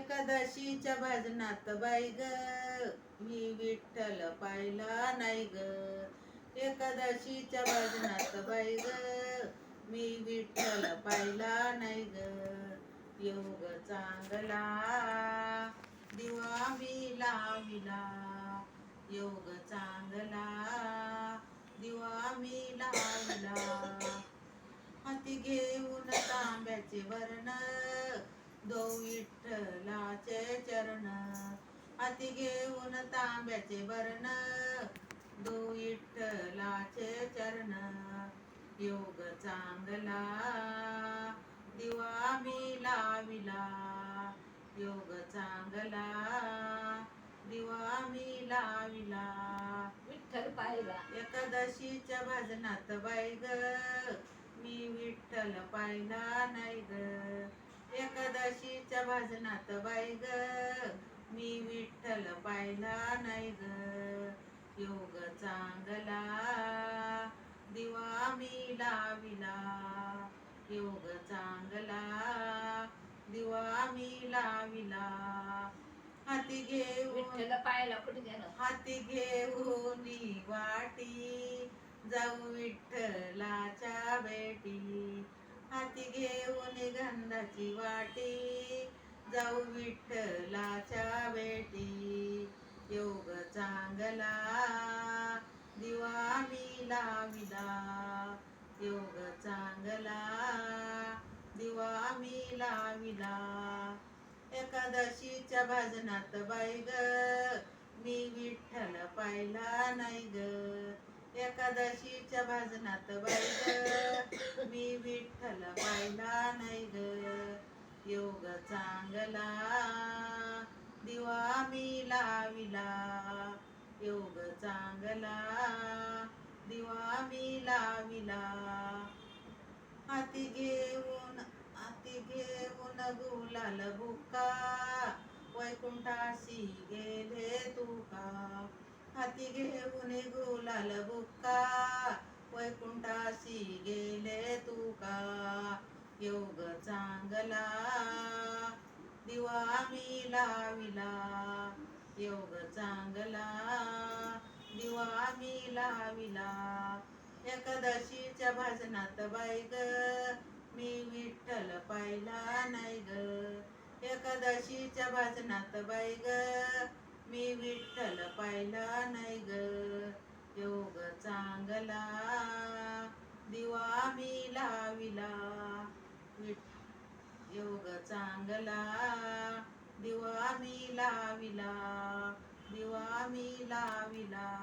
एकादशीच्या भजनात बाई ग. मी विठ्ठल पाहिला नाही ग. एकादशीच्या भजनात बाई ग. मी विठ्ठल पाहिला नाही ग. योग चांगला. दिवा मी लाविला योग चांगला. दिवा मी लाविला हाती घेऊन तांब्याचे वर्ण. दो विठ्ठलाचे चरण हाती घेऊन तांब्याचे वर्ण. दो विठ्ठलाचे चरण योग चांगला. दिवा मी लाविला योग चांगला. दिवा मी लाविला. विठ्ठल पाहिला एकादशीच्या भजनात बाई ग मी विठ्ठल पाहिला नाही ग एकादशीच्या भजनात बाई ग. मी विठ्ठल पाहिला नाही ग. योग चांगला. दिवा मी लाविला. योग चांगला. दिवा मी लाविला. हाती घेऊन विठ्ठल पाहिला कुठे गेलं? हाती घेऊन वाटी. जाऊ विठ्ठलाच्या बेटी हाती घेऊन गंधाची वाटी जाऊ विठ्ठलाच्या बेटी योग चांगला दिवा विला लाविला योग चांगला दिवा विला लाविला एकादशीच्या भजनात बाई ग मी विठ्ठल पाहिला नाही ग. एकादशीच्या भाजनात बाई मी विठ्ठल पाहिला नाही ग. योग चांगला दिवा मी लाविला. योग चांगला दिवा मी लाविला. हाती घेऊन हाती घेऊन गुलाल बुका वैकुंठाशी गेले तुका. हाती घेऊन गुलाल बुक्का. वैकुंठाशी गेले तुका. योग चांगला. दिवा मी लाविला. योग चांगला. दिवा मी लाविला. एकादशीच्या भाजनात बाई ग मी विठ्ठल पाहिला नाही ग. एकादशीच्या भाजनात बाई ग मी विठ्ठल पाहिला नाही ग. योग चांगला. दिवा मी लाविला. विठ योग चांगला. दिवा मी लाविला. दिवा मी लाविला.